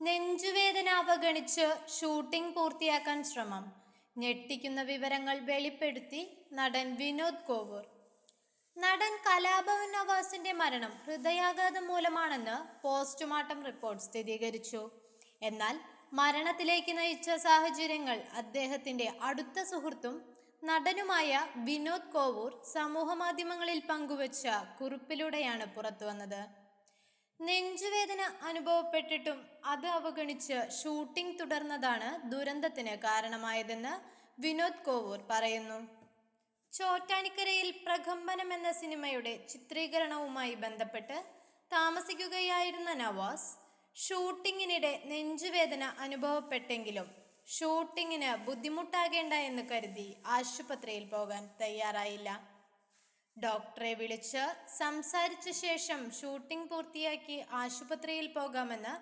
നെഞ്ചുവേദന അവഗണിച്ച് ഷൂട്ടിംഗ് പൂർത്തിയാക്കാൻ ശ്രമം. ഞെട്ടിക്കുന്ന വിവരങ്ങൾ വെളിപ്പെടുത്തി നടൻ വിനോദ് കോവൂർ. നടൻ കലാഭവൻ നവാസിന്റെ മരണം ഹൃദയാഘാതം മൂലമാണെന്ന് പോസ്റ്റ്മോർട്ടം റിപ്പോർട്ട് സ്ഥിരീകരിച്ചു. എന്നാൽ മരണത്തിലേക്ക് നയിച്ച സാഹചര്യങ്ങൾ അദ്ദേഹത്തിന്റെ അടുത്ത സുഹൃത്തും നടനുമായ വിനോദ് കോവൂർ സമൂഹമാധ്യമങ്ങളിൽ പങ്കുവച്ച കുറിപ്പിലൂടെയാണ് പുറത്തുവന്നത്. നെഞ്ചുവേദന അനുഭവപ്പെട്ടിട്ടും അത് അവഗണിച്ച് ഷൂട്ടിംഗ് തുടർന്നതാണ് ദുരന്തത്തിന് കാരണമായതെന്ന് വിനോദ് കോവൂർ പറയുന്നു. ചോറ്റാനിക്കരയിൽ പ്രകമ്പനം എന്ന സിനിമയുടെ ചിത്രീകരണവുമായി ബന്ധപ്പെട്ട് താമസിക്കുകയായിരുന്ന നവാസ് ഷൂട്ടിങ്ങിനിടെ നെഞ്ചുവേദന അനുഭവപ്പെട്ടെങ്കിലും ഷൂട്ടിങ്ങിന് ബുദ്ധിമുട്ടാകേണ്ട എന്ന് കരുതി ആശുപത്രിയിൽ പോകാൻ തയ്യാറായില്ല. ഡോക്ടറെ വിളിച്ച് സംസാരിച്ച ശേഷം ഷൂട്ടിംഗ് പൂർത്തിയാക്കി ആശുപത്രിയിൽ പോകാമെന്ന്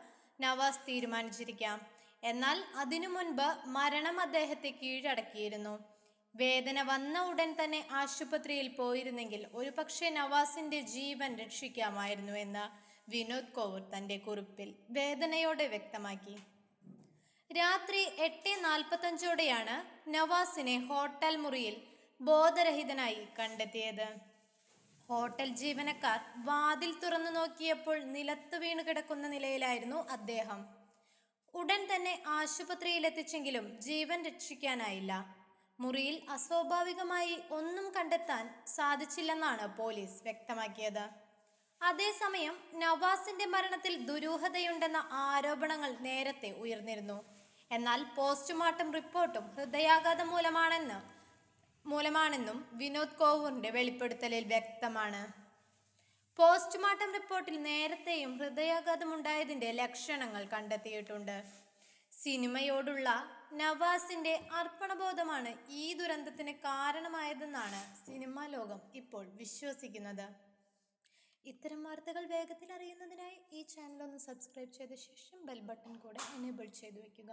നവാസ് തീരുമാനിച്ചിരിക്കാം. എന്നാൽ അതിനു മുൻപ് മരണം അദ്ദേഹത്തെ കീഴടക്കിയിരുന്നു. വേദന വന്ന ഉടൻ തന്നെ ആശുപത്രിയിൽ പോയിരുന്നെങ്കിൽ ഒരുപക്ഷെ നവാസിന്റെ ജീവൻ രക്ഷിക്കാമായിരുന്നു എന്ന് വിനോദ് കോവർ തന്റെ കുറിപ്പിൽ വേദനയോടെ വ്യക്തമാക്കി. രാത്രി എട്ട് നാൽപ്പത്തഞ്ചോടെയാണ് നവാസിനെ ഹോട്ടൽ മുറിയിൽ ബോധരഹിതനായി കണ്ടെത്തിയത്. ഹോട്ടൽ ജീവനക്കാർ വാതിൽ തുറന്നു നോക്കിയപ്പോൾ നിലത്ത് വീണ് കിടക്കുന്ന നിലയിലായിരുന്നു അദ്ദേഹം. ഉടൻ തന്നെ ആശുപത്രിയിൽ എത്തിച്ചെങ്കിലും ജീവൻ രക്ഷിക്കാനായില്ല. മുറിയിൽ അസ്വാഭാവികമായി ഒന്നും കണ്ടെത്താൻ സാധിച്ചില്ലെന്നാണ് പോലീസ് വ്യക്തമാക്കിയത്. അതേസമയം നവാസിന്റെ മരണത്തിൽ ദുരൂഹതയുണ്ടെന്ന ആരോപണങ്ങൾ നേരത്തെ ഉയർന്നിരുന്നു. എന്നാൽ പോസ്റ്റ്മോർട്ടം റിപ്പോർട്ടും ഹൃദയാഘാതം മൂലമാണെന്ന് മൂലമാണെന്നും വിനോദ് കോവൂറിന്റെ വെളിപ്പെടുത്തലിൽ വ്യക്തമാണ്. പോസ്റ്റ്മോർട്ടം റിപ്പോർട്ടിൽ നേരത്തെയും ഹൃദയാഘാതമുണ്ടായതിന്റെ ലക്ഷണങ്ങൾ കണ്ടെത്തിയിട്ടുണ്ട്. സിനിമയോടുള്ള നവാസിന്റെ അർപ്പണബോധമാണ് ഈ ദുരന്തത്തിന് കാരണമായതെന്നാണ് സിനിമാ ലോകം ഇപ്പോൾ വിശ്വസിക്കുന്നത്. ഇത്തരം വാർത്തകൾ വേഗത്തിൽ അറിയുന്നതിനായി ഈ ചാനൽ ഒന്ന് സബ്സ്ക്രൈബ് ചെയ്ത ശേഷം ബെൽ ബട്ടൺ കൂടെ എനേബിൾ ചെയ്തു വെക്കുക